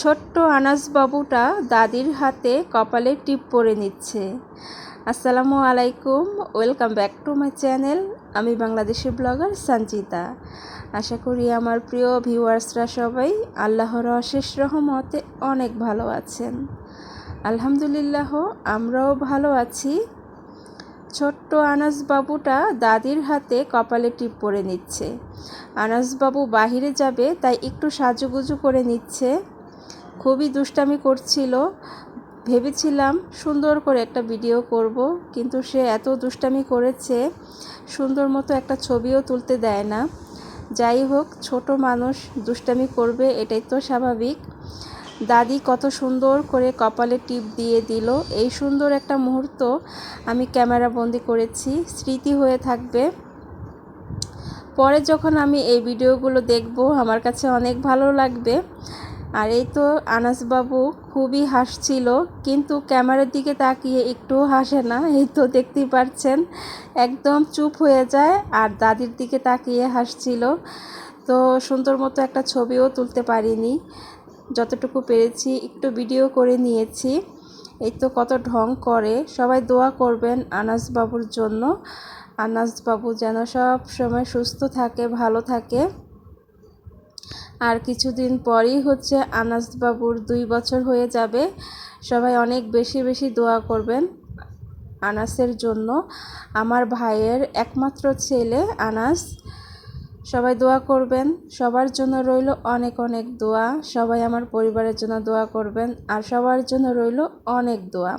ছোট্ট আনাসবাবুটা দাদির হাতে কপালে টিপ পরে নিচ্ছে। আসসালামু আলাইকুম, welcome back to my channel. আমি বাংলাদেশের ব্লগার সঞ্চিতা। আশা করি আমার প্রিয় ভিউয়ার্সরা সবাই আল্লাহর অশেষ রহমতে অনেক ভালো আছেন। আলহামদুলিল্লাহ, আমরাও ভালো আছি। ছোট্ট আনাসবাবুটা দাদির হাতে কপালে টিপ পরে নিচ্ছে। আনাসবাবু বাহিরে যাবে, তাই একটু সাজুগুজু করে নিচ্ছে। খুবই দুষ্টামি করছিল। ভেবেছিলাম সুন্দর করে একটা ভিডিও করব, কিন্তু সে এত দুষ্টামি করেছে, সুন্দর মতো একটা ছবিও তুলতে দেয় না। যাই হোক, ছোট মানুষ দুষ্টামি করবে, এটাই তো স্বাভাবিক। দাদি কত সুন্দর করে কপালে টিপ দিয়ে দিল। এই সুন্দর একটা মুহূর্ত আমি ক্যামেরা বন্দি করেছি, স্মৃতি হয়ে থাকবে। পরে যখন আমি এই ভিডিওগুলো দেখব, আমার কাছে অনেক ভালো লাগবে। আর এই তো আনাসবাবু খুবই হাসছিল, কিন্তু ক্যামেরার দিকে তাকিয়ে একটু হাসে না, এই তো দেখতেই পাচ্ছেন একদম চুপ হয়ে যায় আর দাদির দিকে তাকিয়ে হাসছিল। তো সুন্দর মতো একটা ছবিও তুলতে পারিনি, যতটুকু পেরেছি একটু ভিডিও করে নিয়েছি। এই তো কত ঢং করে, সবাই দোয়া করবেন আনাসবাবুর জন্য। আনাসবাবু যেন সব সময় সুস্থ থাকে, ভালো থাকে। আর কিছুদিন পরেই হচ্ছে আনাসবাবুর দুই বছর হয়ে যাবে। সবাই অনেক বেশি বেশি দোয়া করবেন আনাসের জন্য। আমার ভাইয়ের একমাত্র ছেলে আনাস। সবাই দোয়া করবেন। সবার জন্য রইল অনেক অনেক দোয়া। সবাই আমার পরিবারের জন্য দোয়া করবেন। আর সবার জন্য রইল অনেক দোয়া।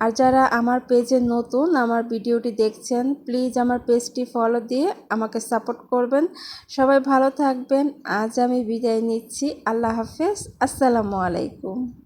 আর যারা আমার পেজে নতুন, আমার ভিডিওটি দেখছেন প্লিজ আমার পেজটি ফলো দিয়ে আমাকে সাপোর্ট করবেন। সবাই ভালো থাকবেন। আজ আমি বিদায় নিচ্ছি। আল্লাহ হাফেজ। আসসালামু আলাইকুম।